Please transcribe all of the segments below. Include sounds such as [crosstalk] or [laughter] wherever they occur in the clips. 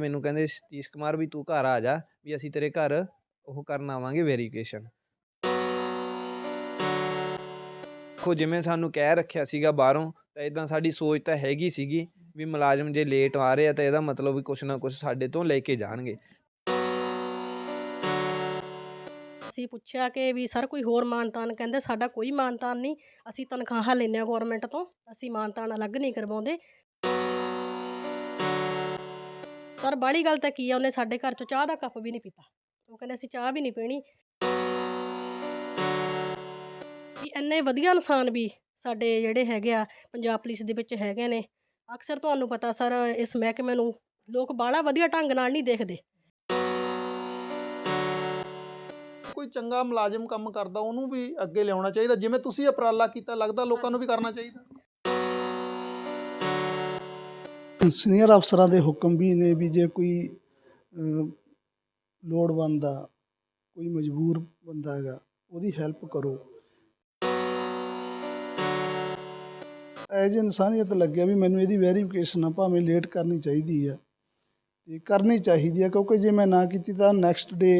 ਮੈਨੂੰ ਕਹਿੰਦੇ, ਸਤੀਸ਼ ਕੁਮਾਰ, ਵੀ ਤੂੰ ਘਰ ਆ ਜਾ, ਵੀ ਅਸੀਂ ਤੇਰੇ ਘਰ ਉਹ ਕਰਨ ਆਵਾਂਗੇ ਵੈਰੀਫਿਕੇਸ਼ਨ ਦੇਖੋ, ਜਿਵੇਂ ਸਾਨੂੰ ਕਹਿ ਰੱਖਿਆ ਸੀਗਾ ਬਾਹਰੋਂ, ਤਾਂ ਇਦਾਂ ਸਾਡੀ ਸੋਚ ਤਾਂ ਹੈਗੀ ਸੀਗੀ ਵੀ ਮੁਲਾਜ਼ਮ ਜੇ ਲੇਟ ਆ ਰਹੇ ਆ ਤਾਂ ਇਹਦਾ ਮਤਲਬ ਵੀ ਕੁਛ ਨਾ ਕੁਛ ਸਾਡੇ ਤੋਂ ਲੈ ਕੇ ਜਾਣਗੇ। ਅਸੀਂ ਪੁੱਛਿਆ ਕਿ ਵੀ, ਸਰ, ਕੋਈ ਹੋਰ ਮਾਨਤਾਨ? ਕਹਿੰਦੇ, ਸਾਡਾ ਕੋਈ ਮਾਨਤਾਨ ਨਹੀਂ। ਅਸੀਂ ਤਨਖਾਹਾਂ ਲੈਂਦੇ ਹਾਂ ਗਵਰਨਮੈਂਟ ਤੋਂ। ਅਸੀਂ ਮਾਨਤਾਨ ਅਲੱਗ ਨਹੀਂ ਕਰਵਾਉਂਦੇ। ਸਰ ਬਾਹਲੀ ਗੱਲ ਤਾਂ ਕੀ ਆ, ਉਹਨੇ ਸਾਡੇ ਘਰ ਚੋਂ ਚਾਹ ਦਾ ਕੱਪ ਵੀ ਨਹੀਂ ਪੀਤਾ। ਉਹ ਕਹਿੰਦੇ ਅਸੀਂ ਚਾਹ ਵੀ ਨਹੀਂ ਪੀਣੀ। ਵੀ ਇੰਨੇ ਵਧੀਆ ਇਨਸਾਨ ਵੀ ਸਾਡੇ ਜਿਹੜੇ ਹੈਗੇ ਆ, ਪੰਜਾਬ ਪੁਲਿਸ ਦੇ ਵਿੱਚ ਹੈਗੇ ਨੇ। ਅਕਸਰ ਤੁਹਾਨੂੰ ਪਤਾ ਸਰ, ਇਸ ਮਹਿਕਮੇ ਨੂੰ ਲੋਕ ਬਾਹਲਾ ਵਧੀਆ ਢੰਗ ਨਾਲ ਨਹੀਂ ਦੇਖਦੇ। ਕੋਈ ਚੰਗਾ ਮੁਲਾਜ਼ਮ ਕੰਮ ਕਰਦਾ, ਉਹਨੂੰ ਵੀ ਅੱਗੇ ਲਿਆਉਣਾ ਚਾਹੀਦਾ। ਜਿਵੇਂ ਤੁਸੀਂ ਉਪਰਾਲਾ ਕੀਤਾ, ਲੱਗਦਾ ਲੋਕਾਂ ਨੂੰ ਵੀ ਕਰਨਾ ਚਾਹੀਦਾ। ਸੀਨੀਅਰ ਅਫਸਰਾਂ ਦੇ ਹੁਕਮ ਵੀ ਨੇ ਵੀ ਜੇ ਕੋਈ ਲੋੜਵੰਦ ਆ, ਕੋਈ ਮਜਬੂਰ ਬੰਦਾ ਹੈਗਾ, ਉਹਦੀ ਹੈਲਪ ਕਰੋ। ਐਜ ਇਨਸਾਨੀਅਤ ਲੱਗਿਆ ਵੀ ਮੈਨੂੰ ਇਹਦੀ ਵੈਰੀਫਿਕੇਸ਼ਨ ਆ, ਭਾਵੇਂ ਲੇਟ ਕਰਨੀ ਚਾਹੀਦੀ ਆ, ਤੇ ਕਰਨੀ ਚਾਹੀਦੀ ਆ, ਕਿਉਂਕਿ ਜੇ ਮੈਂ ਨਾ ਕੀਤੀ ਤਾਂ ਨੈਕਸਟ ਡੇ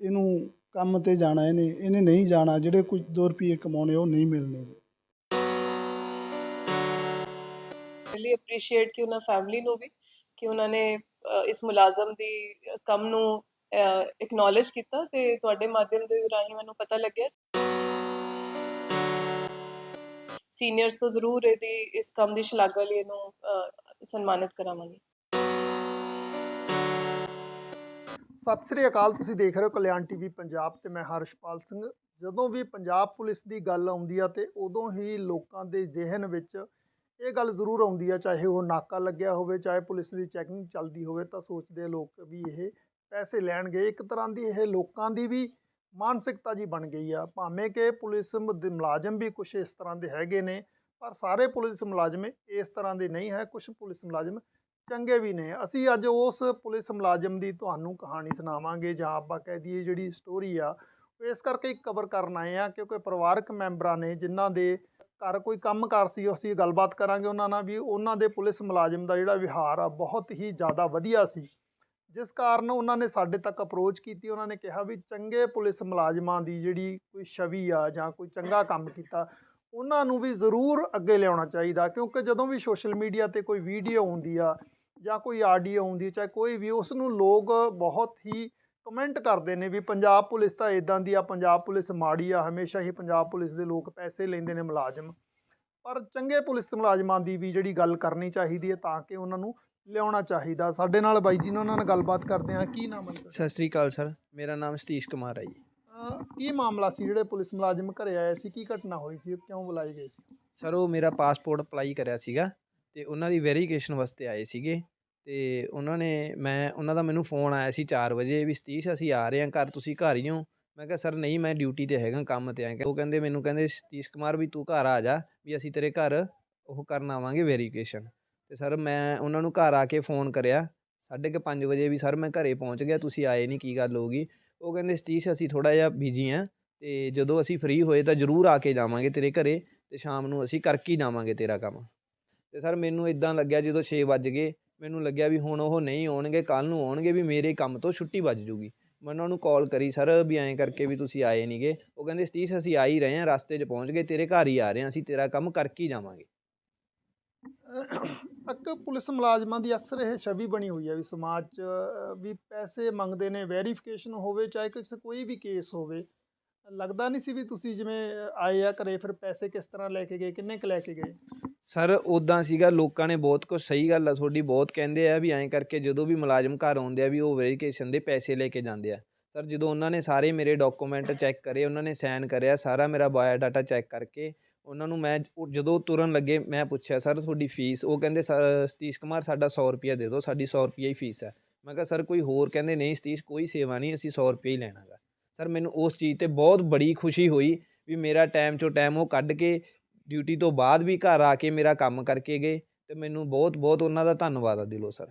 ਇਹਨੂੰ ਕੰਮ ਤੇ ਜਾਣਾ, ਇਹਨੇ ਇਹਨੇ ਨਹੀਂ ਜਾਣਾ, ਜਿਹੜੇ ਕੁਝ 2 ਰੁਪਏ ਕਮਾਉਣੇ ਉਹ ਨਹੀਂ ਮਿਲਣੇ। ਜੀ ਅਪਰੀਸ਼ੀਏਟ ਕਿ ਉਹਨਾਂ ਫੈਮਿਲੀ ਨੂੰ ਵੀ ਕਿ ਉਹਨਾਂ ਨੇ ਇਸ ਮੁਲਾਜ਼ਮ ਦੀ ਕੰਮ ਨੂੰ ਐਕਨੋਲਜ ਕੀਤਾ ਤੇ ਤੁਹਾਡੇ ਮਾਧਿਅਮ ਦੇ ਰਾਹੀਂ ਮੈਨੂੰ ਪਤਾ ਲੱਗਿਆ ਸੀਨੀਅਰਸ ਤੋਂ ਜ਼ਰੂਰ ਇਹਦੀ ਇਸ ਕੰਮ ਦੀ ਸ਼ਲਾਘਾ ਲਈ ਇਹਨੂੰ ਸਨਮਾਨਿਤ ਕਰਾਵਾਂਗੇ ਸਤਿ ਸ੍ਰੀ ਅਕਾਲ ਤੁਸੀਂ ਦੇਖ ਰਹੇ ਹੋ ਕਲਿਆਣ ਟੀਵੀ ਪੰਜਾਬ ਤੇ ਮੈਂ ਹਰਸ਼ਪਾਲ ਸਿੰਘ ਜਦੋਂ ਵੀ ਪੰਜਾਬ ਪੁਲਿਸ ਦੀ ਗੱਲ ਆਉਂਦੀ ਆ ਤੇ ਉਦੋਂ ਹੀ ਲੋਕਾਂ ਦੇ ਜ਼ਿਹਨ ਵਿੱਚ ਇਹ ਗੱਲ ਜ਼ਰੂਰ ਆਉਂਦੀ ਆ, ਚਾਹੇ ਉਹ ਨਾਕਾ ਲੱਗਿਆ ਹੋਵੇ, ਚਾਹੇ ਪੁਲਿਸ ਦੀ ਚੈਕਿੰਗ ਚੱਲਦੀ ਹੋਵੇ, ਤਾਂ ਸੋਚਦੇ ਲੋਕ ਵੀ ਇਹ ਪੈਸੇ ਲੈਣਗੇ। ਇੱਕ ਤਰ੍ਹਾਂ ਦੀ ਇਹ ਲੋਕਾਂ ਦੀ ਵੀ ਮਾਨਸਿਕਤਾ ਜੀ ਬਣ ਗਈ ਆ। ਭਾਵੇਂ ਕਿ ਪੁਲਿਸ ਦੇ ਮੁਲਾਜ਼ਮ ਵੀ ਕੁਝ ਇਸ ਤਰ੍ਹਾਂ ਦੇ ਹੈਗੇ ਨੇ, ਪਰ ਸਾਰੇ ਪੁਲਿਸ ਮੁਲਾਜ਼ਮ ਇਸ ਤਰ੍ਹਾਂ ਦੇ ਨਹੀਂ ਹੈ। ਕੁਝ ਪੁਲਿਸ ਮੁਲਾਜ਼ਮ ਚੰਗੇ ਵੀ ਨੇ। ਅਸੀਂ ਅੱਜ ਉਸ ਪੁਲਿਸ ਮੁਲਾਜ਼ਮ ਦੀ ਤੁਹਾਨੂੰ ਕਹਾਣੀ ਸੁਣਾਵਾਂਗੇ, ਜਾਂ ਆਪਾਂ ਕਹਿ ਦਈਏ ਜਿਹੜੀ ਸਟੋਰੀ ਆ ਉਹ ਇਸ ਕਰਕੇ ਕਵਰ ਕਰਨ ਆਏ ਆ, ਕਿਉਂਕਿ ਪਰਿਵਾਰਕ ਮੈਂਬਰਾਂ ਨੇ ਜਿਨ੍ਹਾਂ ਦੇ ਘਰ ਕੋਈ ਕੰਮਕਾਰ ਸੀ, ਅਸੀਂ ਗੱਲਬਾਤ ਕਰਾਂਗੇ ਉਹਨਾਂ ਨਾਲ ਵੀ ਉਹਨਾਂ ਦੇ ਪੁਲਿਸ ਮੁਲਾਜ਼ਮ ਦਾ ਜਿਹੜਾ ਵਿਹਾਰ ਆ, ਬਹੁਤ ਹੀ ਜ਼ਿਆਦਾ ਵਧੀਆ ਸੀ। ਜਿਸ ਕਾਰਨ ਉਹਨਾਂ ਨੇ ਸਾਡੇ ਤੱਕ ਅਪਰੋਚ ਕੀਤੀ, ਉਹਨਾਂ ਨੇ ਕਿਹਾ ਵੀ ਚੰਗੇ ਪੁਲਿਸ ਮੁਲਾਜ਼ਮਾਂ ਦੀ ਜਿਹੜੀ ਕੋਈ ਛਵੀ ਆ ਜਾਂ ਕੋਈ ਚੰਗਾ ਕੰਮ ਕੀਤਾ, ਉਹਨਾਂ ਨੂੰ ਵੀ ਜ਼ਰੂਰ ਅੱਗੇ ਲਿਆਉਣਾ ਚਾਹੀਦਾ, ਕਿਉਂਕਿ ਜਦੋਂ ਵੀ ਸੋਸ਼ਲ ਮੀਡੀਆ ਤੇ ਕੋਈ ਵੀਡੀਓ ਆਉਂਦੀ ਆ ਜਾਂ ਕੋਈ ਆਡੀਓ ਆਉਂਦੀ ਚਾਹੇ ਕੋਈ ਵੀ, ਉਸ ਨੂੰ ਲੋਕ ਬਹੁਤ ਹੀ ਕਮੈਂਟ ਕਰਦੇ ਨੇ ਵੀ ਪੰਜਾਬ ਪੁਲਿਸ ਤਾਂ ਇਦਾਂ ਦੀ ਆ ਪੰਜਾਬ ਪੁਲਿਸ ਮਾੜੀ ਆ ਹਮੇਸ਼ਾ ਹੀ ਪੰਜਾਬ ਪੁਲਿਸ ਦੇ ਲੋਕ ਪੈਸੇ ਲੈਂਦੇ ਨੇ ਮੁਲਾਜ਼ਮ। ਪਰ ਚੰਗੇ ਪੁਲਿਸ ਮੁਲਾਜ਼ਮਾਂ ਦੀ ਵੀ ਜਿਹੜੀ ਗੱਲ ਕਰਨੀ ਚਾਹੀਦੀ ਹੈ ਤਾਂ ਕਿ ਉਹਨਾਂ ਨੂੰ ਲਿਆਉਣਾ ਚਾਹੀਦਾ। ਸਾਡੇ ਨਾਲ ਬਾਈ ਜੀ ਨੇ ਉਹਨਾਂ ਨਾਲ ਗੱਲਬਾਤ ਕਰਦੇ ਆ ਕੀ ਨਾਮ ਹੈ? ਸਤਿ ਸ੍ਰੀ ਅਕਾਲ ਸਰ। ਮੇਰਾ ਨਾਮ ਸਤੀਸ਼ ਕੁਮਾਰ ਹੈ ਜੀ। ਕੀ ਮਾਮਲਾ ਸੀ ਜਿਹੜੇ ਪੁਲਿਸ ਮੁਲਾਜ਼ਮ ਘਰੇ ਆਏ ਸੀ? ਕੀ ਘਟਨਾ ਹੋਈ ਸੀ? ਕਿਉਂ ਬੁਲਾਏ ਗਏ ਸੀ? ਸਰ ਉਹ ਮੇਰਾ ਪਾਸਪੋਰਟ ਅਪਲਾਈ ਕਰਿਆ ਸੀਗਾ ਤੇ ਉਹਨਾਂ ਦੀ ਵੈਰੀਫਿਕੇਸ਼ਨ ਵਾਸਤੇ ਆਏ ਸੀਗੇ। ਅਤੇ ਉਹਨਾਂ ਨੇ, ਮੈਂ ਉਹਨਾਂ ਦਾ ਮੈਨੂੰ ਫੋਨ ਆਇਆ ਸੀ ਚਾਰ ਵਜੇ ਵੀ, ਸਤੀਸ਼, ਅਸੀਂ ਆ ਰਹੇ ਹਾਂ, ਘਰ ਤੁਸੀਂ ਘਰ ਹੀ ਹੋ? ਮੈਂ ਕਿਹਾ, ਸਰ, ਨਹੀਂ, ਮੈਂ ਡਿਊਟੀ ਤੇ ਹੈਗਾ ਕੰਮ ਤੇ ਆਇਆ ਉਹ ਕਹਿੰਦੇ, ਮੈਨੂੰ ਕਹਿੰਦੇ, ਸਤੀਸ਼ ਕੁਮਾਰ, ਵੀ ਤੂੰ ਘਰ ਆ ਜਾ, ਵੀ ਅਸੀਂ ਤੇਰੇ ਘਰ ਉਹ ਕਰਨ ਆਵਾਂਗੇ ਵੈਰੀਫਿਕੇਸ਼ਨ ਅਤੇ ਸਰ, ਮੈਂ ਉਹਨਾਂ ਨੂੰ ਘਰ ਆ ਕੇ ਫੋਨ ਕਰਿਆ, ਸਾਢੇ ਕੁ ਪੰਜ ਵਜੇ ਵੀ, ਸਰ, ਮੈਂ ਘਰ ਪਹੁੰਚ ਗਿਆ, ਤੁਸੀਂ ਆਏ ਨਹੀਂ, ਕੀ ਗੱਲ ਹੋ ਗਈ? ਉਹ ਕਹਿੰਦੇ, ਸਤੀਸ਼, ਅਸੀਂ ਥੋੜ੍ਹਾ ਜਿਹਾ ਬਿਜ਼ੀ ਹਾਂ ਅਤੇ ਜਦੋਂ ਅਸੀਂ ਫ੍ਰੀ ਹੋਏ ਤਾਂ ਜ਼ਰੂਰ ਆ ਕੇ ਜਾਵਾਂਗੇ ਤੇਰੇ ਘਰ ਅਤੇ ਸ਼ਾਮ ਨੂੰ ਅਸੀਂ ਕਰਕੇ ਹੀ ਜਾਵਾਂਗੇ ਤੇਰਾ ਕੰਮ। ਅਤੇ ਸਰ, ਮੈਨੂੰ ਇੱਦਾਂ ਲੱਗਿਆ ਜਦੋਂ ਛੇ ਵੱਜ ਗਏ ਮੈਨੂੰ ਲੱਗਿਆ ਵੀ ਹੁਣ ਉਹ ਨਹੀਂ ਆਉਣਗੇ, ਕੱਲ੍ਹ ਨੂੰ ਆਉਣਗੇ ਵੀ ਮੇਰੇ ਕੰਮ ਤੋਂ ਛੁੱਟੀ ਵੱਜ ਜੂਗੀ। ਮੈਂ ਉਹਨਾਂ ਨੂੰ ਕਾਲ ਕਰੀ, ਸਰ, ਵੀ ਐਂ ਕਰਕੇ ਵੀ ਤੁਸੀਂ ਆਏ ਨਹੀਂਗੇ ਉਹ ਕਹਿੰਦੇ, ਸਤੀਸ਼, ਅਸੀਂ ਆ ਹੀ ਰਹੇ ਹਾਂ, ਰਸਤੇ 'ਚ ਪਹੁੰਚ ਗਏ, ਤੇਰੇ ਘਰ ਹੀ ਆ ਰਹੇ ਹਾਂ, ਅਸੀਂ ਤੇਰਾ ਕੰਮ ਕਰਕੇ ਹੀ ਜਾਵਾਂਗੇ। ਇੱਕ ਪੁਲਿਸ ਮੁਲਾਜ਼ਮਾਂ ਦੀ ਅਕਸਰ ਇਹ ਛਵੀ ਬਣੀ ਹੋਈ ਹੈ ਵੀ ਸਮਾਜ 'ਚ ਵੀ ਪੈਸੇ ਮੰਗਦੇ ਨੇ ਵੈਰੀਫਿਕੇਸ਼ਨ ਹੋਵੇ ਚਾਹੇ ਕਿਸੇ ਕੋਈ ਵੀ ਕੇਸ ਹੋਵੇ। ਲੱਗਦਾ ਨਹੀਂ ਸੀ ਵੀ ਤੁਸੀਂ ਜਿਵੇਂ ਆਏ ਆ ਘਰੇ, ਫਿਰ ਪੈਸੇ ਕਿਸ ਤਰ੍ਹਾਂ ਲੈ ਕੇ ਗਏ, ਕਿੰਨੇ ਕੁ ਲੈ ਕੇ ਗਏ? ਸਰ ਉੱਦਾਂ ਸੀਗਾ, ਲੋਕਾਂ ਨੇ ਬਹੁਤ ਕੁਝ ਸਹੀ ਗੱਲ ਆ, ਤੁਹਾਡੀ ਬਹੁਤ ਕਹਿੰਦੇ ਆ ਵੀ ਐਂ ਕਰਕੇ ਜਦੋਂ ਵੀ ਮੁਲਾਜ਼ਮ ਘਰ ਆਉਂਦੇ ਆ ਵੀ ਉਹ ਵੈਰੀਫਿਕੇਸ਼ਨ ਦੇ ਪੈਸੇ ਲੈ ਕੇ ਜਾਂਦੇ ਆ। ਸਰ, ਜਦੋਂ ਉਹਨਾਂ ਨੇ ਸਾਰੇ ਮੇਰੇ ਡਾਕੂਮੈਂਟ ਚੈੱਕ ਕਰੇ, ਉਹਨਾਂ ਨੇ ਸਾਈਨ ਕਰਿਆ, ਸਾਰਾ ਮੇਰਾ ਬਾਇਓ ਡਾਟਾ ਚੈੱਕ ਕਰਕੇ, ਉਹਨਾਂ ਨੂੰ ਮੈਂ ਉਹ ਜਦੋਂ ਤੁਰਨ ਲੱਗੇ, ਮੈਂ ਪੁੱਛਿਆ, ਸਰ, ਤੁਹਾਡੀ ਫੀਸ ਉਹ ਕਹਿੰਦੇ, ਸਰ, ਸਤੀਸ਼ ਕੁਮਾਰ, ਸਾਡਾ 100 ਰੁਪਿਆ ਦੇ ਦਿਓ, ਸਾਡੀ 100 ਰੁਪਿਆ ਹੀ ਫੀਸ ਹੈ ਮੈਂ ਕਿਹਾ, ਸਰ, ਕੋਈ ਹੋਰ ਕਹਿੰਦੇ, ਨਹੀਂ ਸਤੀਸ਼, ਕੋਈ ਸੇਵਾ ਨਹੀਂ, ਅਸੀਂ 100 ਰੁਪਏ ਹੀ ਲੈਣਾ ਗਾ ਸਰ, ਮੈਨੂੰ ਉਸ ਚੀਜ਼ ਤੇ ਬਹੁਤ ਬੜੀ ਖੁਸ਼ੀ ਹੋਈ ਵੀ ਮੇਰਾ ਟਾਈਮ ਚੋਂ ਟਾਈਮ ਉਹ ਕੱਢ ਕੇ ਡਿਊਟੀ ਤੋਂ ਬਾਅਦ ਵੀ ਘਰ ਆ ਕੇ ਮੇਰਾ ਕੰਮ ਕਰਕੇ ਗਏ ਤੇ ਮੈਨੂੰ ਬਹੁਤ ਬਹੁਤ ਉਹਨਾਂ ਦਾ ਧੰਨਵਾਦ ਆ ਦਿਲੋਂ ਸਰ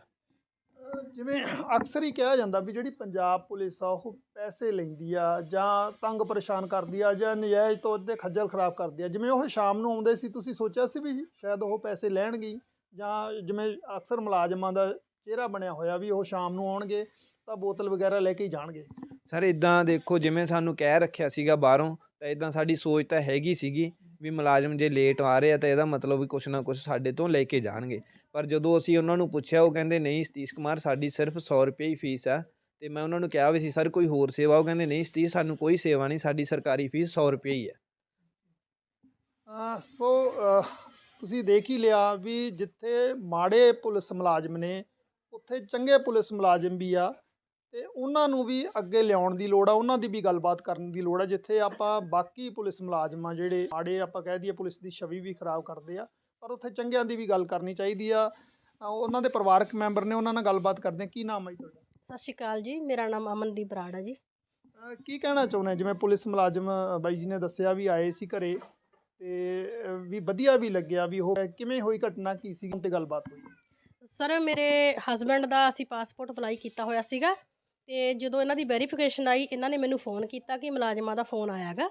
ਜਿਵੇਂ ਅਕਸਰ ਹੀ ਕਿਹਾ ਜਾਂਦਾ ਵੀ ਜਿਹੜੀ ਪੰਜਾਬ ਪੁਲਿਸ ਆ ਉਹ ਪੈਸੇ ਲੈਂਦੀ ਆ ਜਾਂ ਤੰਗ ਪਰੇਸ਼ਾਨ ਕਰਦੀ ਆ ਜਾਂ ਨਜਾਇਜ਼ ਤੌਰ ਤੇ ਖੱਜਲ ਖਰਾਬ ਕਰਦੀ ਆ ਜਿਵੇਂ ਉਹ ਸ਼ਾਮ ਨੂੰ ਆਉਂਦੇ ਸੀ ਤੁਸੀਂ ਸੋਚਿਆ ਸੀ ਵੀ ਸ਼ਾਇਦ ਉਹ ਪੈਸੇ ਲੈਣਗੇ? ਜਾਂ ਜਿਵੇਂ ਅਕਸਰ ਮੁਲਾਜ਼ਮਾਂ ਦਾ ਚਿਹਰਾ ਬਣਿਆ ਹੋਇਆ ਵੀ ਉਹ ਸ਼ਾਮ ਨੂੰ ਆਉਣਗੇ ਤਾਂ ਬੋਤਲ ਵਗੈਰਾ ਲੈ ਕੇ ਜਾਣਗੇ ਸਰ ਇਦਾਂ ਦੇਖੋ ਜਿਵੇਂ ਸਾਨੂੰ ਕਹਿ ਰੱਖਿਆ ਸੀਗਾ ਬਾਹਰੋਂ ਤਾਂ ਇਦਾਂ ਸਾਡੀ ਸੋਚ ਤਾਂ ਹੈਗੀ ਸੀਗੀ ਵੀ ਮੁਲਾਜ਼ਮ ਜੇ ਲੇਟ ਆ ਰਹੇ ਆ ਤਾਂ ਇਹਦਾ ਮਤਲਬ ਵੀ ਕੁਛ ਨਾ ਕੁਛ ਸਾਡੇ ਤੋਂ ਲੈ ਕੇ ਜਾਣਗੇ। ਪਰ ਜਦੋਂ ਅਸੀਂ ਉਹਨਾਂ ਨੂੰ ਪੁੱਛਿਆ, ਉਹ ਕਹਿੰਦੇ, ਨਹੀਂ ਸਤੀਸ਼ ਕੁਮਾਰ, ਸਾਡੀ ਸਿਰਫ ਸੌ ਰੁਪਏ ਹੀ ਫੀਸ ਆ। ਅਤੇ ਮੈਂ ਉਹਨਾਂ ਨੂੰ ਕਿਹਾ ਵੀ ਸੀ, ਸਰ, ਕੋਈ ਹੋਰ ਸੇਵਾ? ਉਹ ਕਹਿੰਦੇ, ਨਹੀਂ ਸਤੀਸ਼, ਸਾਨੂੰ ਕੋਈ ਸੇਵਾ ਨਹੀਂ, ਸਾਡੀ ਸਰਕਾਰੀ ਫੀਸ ਸੌ ਰੁਪਏ ਹੀ ਹੈ ਸੋ ਤੁਸੀਂ ਦੇਖ ਹੀ ਲਿਆ ਵੀ ਜਿੱਥੇ ਮਾੜੇ ਪੁਲਿਸ ਮੁਲਾਜ਼ਮ ਨੇ, ਉੱਥੇ ਚੰਗੇ ਪੁਲਿਸ ਮੁਲਾਜ਼ਮ ਵੀ ਆ। ਤੇ ਉਹਨਾਂ ਨੂੰ ਵੀ ਅੱਗੇ ਲਿਆਉਣ ਦੀ ਲੋੜ ਆ ਉਹਨਾਂ ਦੀ ਵੀ ਗੱਲਬਾਤ ਕਰਨ ਦੀ ਲੋੜ ਆ ਜਿੱਥੇ ਆਪਾਂ ਬਾਕੀ ਪੁਲਿਸ ਮੁਲਾਜ਼ਮਾਂ ਜਿਹੜੇ ਮਾੜੇ ਆਪਾਂ ਕਹਿ ਦਈਏ ਪੁਲਿਸ ਦੀ ਛਵੀ ਵੀ ਖਰਾਬ ਕਰਦੇ ਆ ਪਰ ਉੱਥੇ ਚੰਗਿਆਂ ਦੀ ਵੀ ਗੱਲ ਕਰਨੀ ਚਾਹੀਦੀ ਆ। ਉਹਨਾਂ ਦੇ ਪਰਿਵਾਰਕ ਮੈਂਬਰ ਨੇ ਉਹਨਾਂ ਨਾਲ ਗੱਲਬਾਤ ਕਰਦੇ ਆ। ਕੀ ਨਾਮ ਹੈ ਤੁਹਾਡਾ? ਸਤਿ ਸ਼੍ਰੀ ਅਕਾਲ ਜੀ ਮੇਰਾ ਨਾਮ ਅਮਨਦੀਪ ਬਰਾੜ ਹੈ ਜੀ ਕੀ ਕਹਿਣਾ ਚਾਹੁੰਦੇ? ਜਿਵੇਂ ਪੁਲਿਸ ਮੁਲਾਜ਼ਮ ਬਾਈ ਜੀ ਨੇ ਦੱਸਿਆ ਵੀ ਆਏ ਸੀ ਘਰੇ ਤੇ ਵੀ ਵਧੀਆ ਵੀ ਲੱਗਿਆ ਵੀ ਉਹ ਕਿਵੇਂ ਹੋਈ ਘਟਨਾ ਕੀ ਸੀ ਤੇ ਗੱਲਬਾਤ ਹੋਈ। ਸਰ ਮੇਰੇ ਹਸਬੈਂਡ ਦਾ ਅਸੀਂ ਪਾਸਪੋਰਟ ਅਪਲਾਈ ਕੀਤਾ ਹੋਇਆ ਸੀਗਾ। ਤੇ ਜਦੋਂ ਇਹਨਾਂ ਦੀ ਵੈਰੀਫਿਕੇਸ਼ਨ ਆਈ, ਇਹਨਾਂ ਨੇ ਮੈਨੂੰ ਫੋਨ ਕੀਤਾ ਕਿ ਮੁਲਾਜ਼ਮਾਂ ਦਾ ਫੋਨ ਆਇਆਗਾ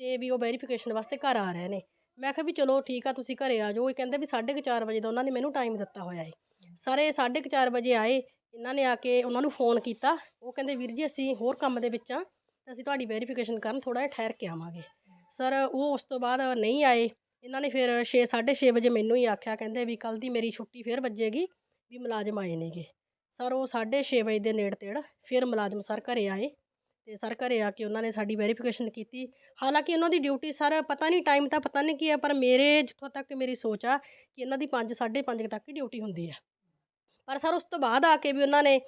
ਤੇ ਵੀ ਉਹ ਵੈਰੀਫਿਕੇਸ਼ਨ ਵਾਸਤੇ ਘਰ ਆ ਰਹੇ ਨੇ। ਮੈਂ ਕਿਹਾ ਵੀ ਚਲੋ ਠੀਕ ਆ, ਤੁਸੀਂ ਘਰੇ ਆ ਜਾਓ। ਇਹ ਕਹਿੰਦੇ ਵੀ 4:30 ਵਜੇ ਦਾ ਉਹਨਾਂ ਨੇ ਮੈਨੂੰ ਟਾਈਮ ਦਿੱਤਾ ਹੋਇਆ ਹੈ ਸਾਰੇ 4:30 ਵਜੇ ਆਏ, ਇਹਨਾਂ ਨੇ ਆ ਕੇ ਉਹਨਾਂ ਨੂੰ ਫੋਨ ਕੀਤਾ। ਉਹ ਕਹਿੰਦੇ, ਵੀਰ ਜੀ, ਅਸੀਂ ਹੋਰ ਕੰਮ ਦੇ ਵਿੱਚ ਆ, ਤਾਂ ਅਸੀਂ ਤੁਹਾਡੀ ਵੈਰੀਫਿਕੇਸ਼ਨ ਕਰਨ ਥੋੜਾ ਜਿਹਾ ਠਹਿਰ ਕੇ ਆਵਾਂਗੇ। ਸਰ ਉਹ ਉਸ ਤੋਂ ਬਾਅਦ ਨਹੀਂ ਆਏ। ਇਹਨਾਂ ਨੇ ਫਿਰ 6 6:30 ਵਜੇ ਮੈਨੂੰ ਹੀ ਆਖਿਆ, ਕਹਿੰਦੇ ਵੀ ਕੱਲ ਦੀ ਮੇਰੀ ਛੁੱਟੀ ਫਿਰ ਵੱਜੇਗੀ, ਵੀ ਮੁਲਾਜ਼ਮ ਆਏ ਨੇਗੇ। ਸਰ ਉਹ 6:30 ਵਜੇ ਦੇ ਨੇੜੇ ਤੇੜ ਫਿਰ ਮੁਲਾਜ਼ਮ ਸਰ ਘਰੇ ਆਏ ਤੇ ਸਰ ਘਰੇ ਆ ਕੇ ਉਹਨਾਂ ਨੇ ਸਾਡੀ ਵੈਰੀਫਿਕੇਸ਼ਨ ਕੀਤੀ। ਹਾਲਾਂਕਿ ਉਹਨਾਂ ਦੀ ਡਿਊਟੀ ਸਰ ਪਤਾ ਨਹੀਂ ਟਾਈਮ ਤਾਂ ਪਤਾ ਨਹੀਂ ਕੀ ਹੈ, ਪਰ ਮੇਰੇ ਜਿੱਥੋਂ ਤੱਕ ਮੇਰੀ ਸੋਚ ਆ ਕਿ ਇਹਨਾਂ ਦੀ 5 5:30 ਤੱਕ ਹੀ ਡਿਊਟੀ ਹੁੰਦੀ ਹੈ। ਪਰ ਸਰ ਉਸ ਤੋਂ ਬਾਅਦ ਆ ਕੇ ਵੀ ਉਹਨਾਂ ਨੇ